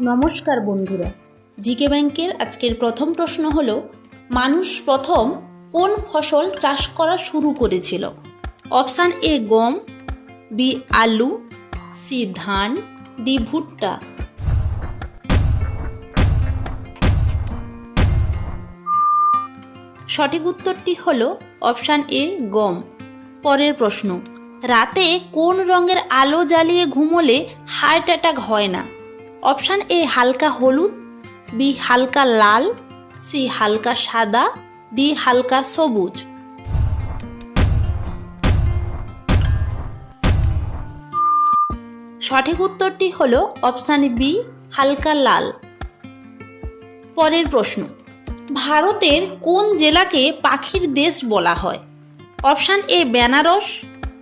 নমস্কার বন্ধুরা। জিকে ব্যাংকের আজকের প্রথম প্রশ্ন হল, মানুষ প্রথম কোন ফসল চাষ করা শুরু করেছিল? অপশান এ গম, বি আলু, সি ধান, ডি ভুট্টা। সঠিক উত্তরটি হল অপশান এ গম। পরের প্রশ্ন, রাতে কোন রঙের আলো জ্বালিয়ে ঘুমোলে হার্ট অ্যাটাক হয় না? অপশান এ হালকা হলুদ, বি হালকা লাল, সি হালকা সাদা, ডি হালকা সবুজ। সঠিক উত্তরটি হল অপশান বি হালকা লাল। পরের প্রশ্ন, ভারতের কোন জেলাকে পাখির দেশ বলা হয়? Option A Benares,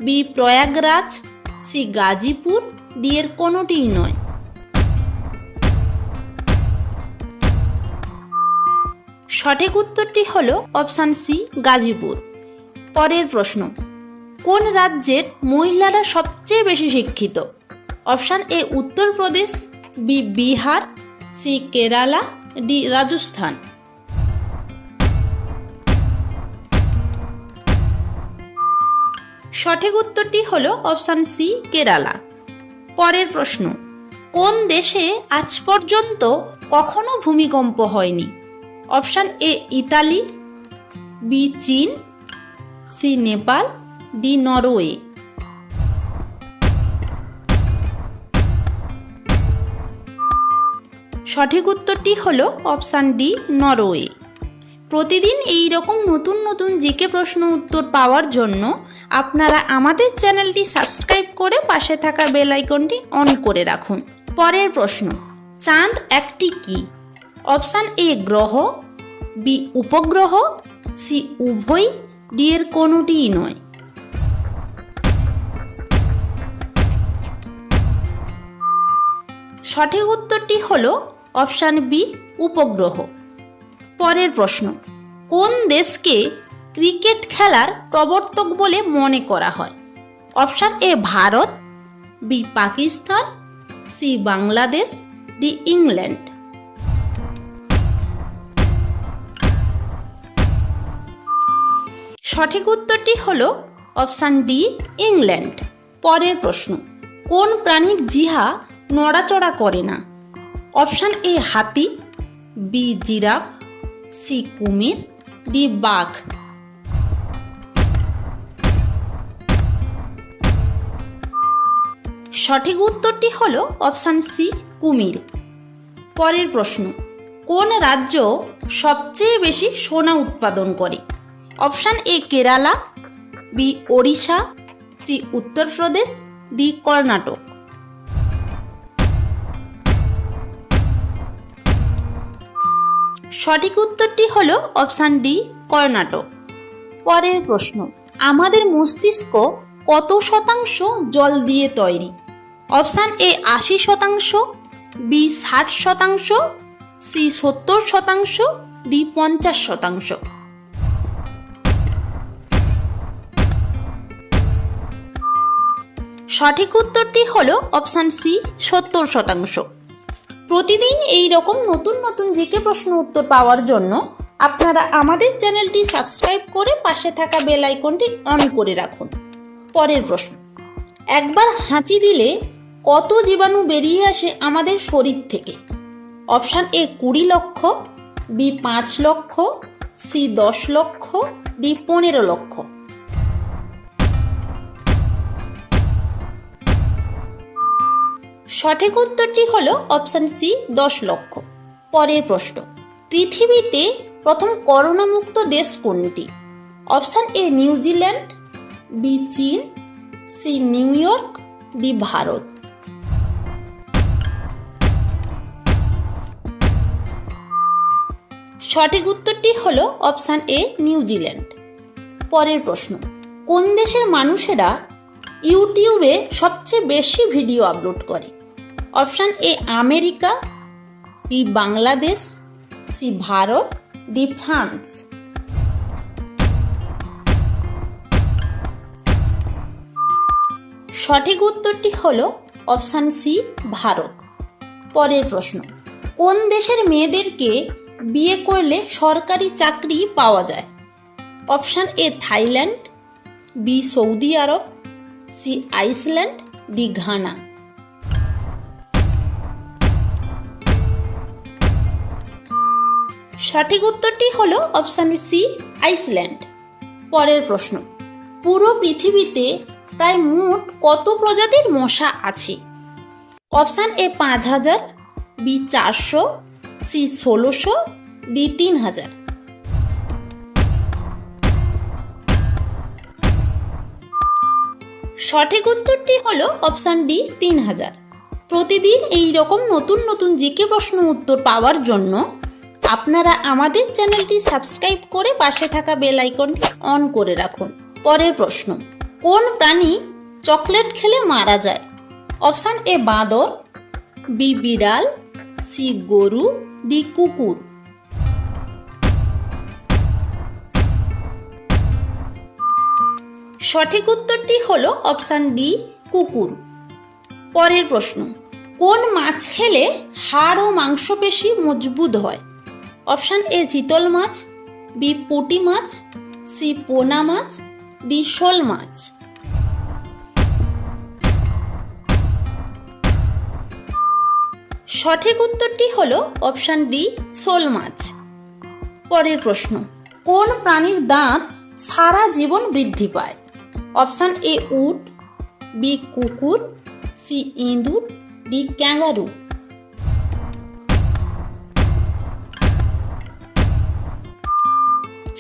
B Prayagraj, C Ghazipur, D এর কোনোটিই নয়। সঠিক উত্তরটি হল অপশান সি, গাজীপুর। পরের প্রশ্ন, কোন রাজ্যের মহিলারা সবচেয়ে বেশি শিক্ষিত? Option A, Uttar Pradesh, B, Bihar, C, Kerala, D, Rajasthan. সঠিক উত্তরটি হল অপশান সি, কেরালা। পরের প্রশ্ন, কোন দেশে আজ পর্যন্ত কখনো ভূমিকম্প হয়নি? অপশান এ ইতালি, বি চীন, সি নেপাল, ডি নরওয়ে। সঠিক উত্তরটি হল অপশান ডি নরওয়ে। প্রতিদিন এই রকম নতুন নতুন জিকে প্রশ্ন উত্তর পাওয়ার জন্য আপনারা আমাদের চ্যানেলটি সাবস্ক্রাইব করে পাশে থাকা বেল আইকনটি অন করে রাখুন। পরের প্রশ্ন, চাঁদ একটি কি? অপশান এ, গ্রহ। বি উপগ্রহ, সি উভয়, ডি এর কোনোটিই নয়। সঠিক উত্তরটি হল অপশান বি, উপগ্রহ। পরের প্রশ্ন, কোন দেশকে ক্রিকেট খেলার প্রবর্তক বলে মনে করা হয়? Option A, Bharat, B, Pakistan, C, Bangladesh, D, England. সঠিক উত্তরটি হল অপশান ডি, ইংল্যান্ড। পরের প্রশ্ন, কোন প্রাণীর জিহা নড়াচড়া করে না? অপশান এ, হাতি, বি, জিরাফ, সি, কুমির, ডি, বাঘ। সঠিক উত্তরটি হল অপশান সি, কুমির। পরের প্রশ্ন, কোন রাজ্য সবচেয়ে বেশি সোনা উৎপাদন করে? Option A Kerala, B Odisha, C Uttar Pradesh, D Karnataka. সঠিক উত্তরটি হল অপশান ডি, কর্ণাটক। পরের প্রশ্ন, আমাদের মস্তিষ্ক কত শতাংশ জল দিয়ে তৈরি? অপশান এ আশি শতাংশ, বি ষাট শতাংশ, সি সত্তর শতাংশ, ডি পঞ্চাশ শতাংশ। সঠিক উত্তরটি হল অপশান সি, সত্তর শতাংশ। প্রতিদিন এই রকম নতুন নতুন জিকে প্রশ্ন উত্তর পাওয়ার জন্য আপনারা আমাদের চ্যানেলটি সাবস্ক্রাইব করে পাশে থাকা বেল আইকনটি অন করে রাখুন। পরের প্রশ্ন, একবার হাঁচি দিলে কত জীবাণু বেরিয়ে আসে আমাদের শরীর থেকে? অপশান এ, কুড়ি লক্ষ, বি, পাঁচ লক্ষ, সি, দশ লক্ষ, ডি, পনেরো লক্ষ। সঠিক উত্তরটি হল অপশান সি, দশ লক্ষ। পরের প্রশ্ন, পৃথিবীতে প্রথম করোনামুক্ত দেশ কোনটি? Option A New Zealand B, চীন, C, New York, D, Bharat. সঠিক উত্তরটি হল অপশান এ নিউজিল্যান্ড পরের প্রশ্ন, কোন দেশের মানুষেরা ইউটিউবে সবচেয়ে বেশি ভিডিও আপলোড করে? Option A America, B Bangladesh, C Bharat, D France. সঠিক উত্তরটি হল অপশান সি ভারত। পরের প্রশ্ন, কোন দেশের মেয়েদেরকে বিয়ে করলে সরকারি চাকরি পাওয়া যায়? Option A Thailand, B Saudi Arab, C Iceland, D Ghana. সঠিক উত্তরটি হলো অপশান সি, আইসল্যান্ড। পরের প্রশ্ন, পুরো পৃথিবীতে প্রায় মোট কত প্রজাতির মশা আছে? অপশান এ পাঁচ হাজার, বি চারশো, সি ষোলোশো, ডি তিন হাজার। সঠিক উত্তরটি হলো অপশান ডি, তিন হাজার। প্রতিদিন এই রকম নতুন নতুন জিকে প্রশ্ন উত্তর পাওয়ার জন্য আপনারা আমাদের চ্যানেলটি সাবস্ক্রাইব করে পাশে থাকা বেল আইকনটি অন করে রাখুন। পরের প্রশ্ন, কোন প্রাণী চকলেট খেলে মারা যায়? অপশান এ, বাঁদর, বি, বিড়াল, সি, গরু, ডি, কুকুর। সঠিক উত্তরটি হলো অপশান ডি, কুকুর। পরের প্রশ্ন, কোন মাছ খেলে হাড় ও মাংসপেশি মজবুত হয়? অপশান এ চিতল মাছ, বি পুঁটি মাছ, সি পোনা মাছ, ডি শোল মাছ। সঠিক উত্তরটি হল অপশান ডি, শোল মাছ। পরের প্রশ্ন, কোন প্রাণীর দাঁত সারা জীবন বৃদ্ধি পায়? অপশান এ উট, বি কুকুর, সি ইঁদুর, ডি ক্যাঙ্গারু।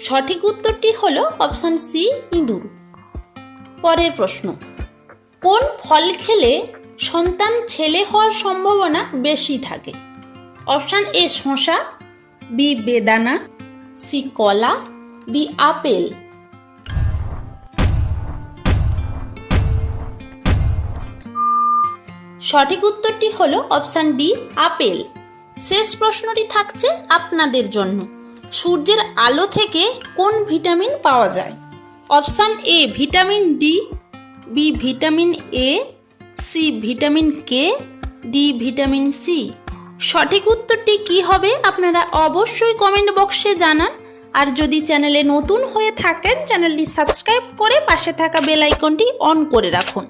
সঠিক উত্তরটি হল অপশান সি, ইঁদুর। পরের প্রশ্ন, কোন ফল খেলে সন্তান ছেলে হওয়ার সম্ভাবনা বেশি থাকে? অপশান এ শশা বি, বেদানা, সি, কলা, ডি, আপেল। সঠিক উত্তরটি হলো অপশান ডি, আপেল। শেষ প্রশ্নটি থাকছে আপনাদের জন্য। সূর্যের আলো থেকে কোন ভিটামিন পাওয়া যায়? Option A vitamin D B vitamin A C vitamin K D vitamin C সঠিক উত্তরটি কি হবে আপনারা অবশ্যই কমেন্ট বক্সে জানান। আর যদি চ্যানেলে নতুন হয়ে থাকেন, চ্যানেলটি সাবস্ক্রাইব করে পাশে থাকা বেল আইকনটি অন করে রাখুন।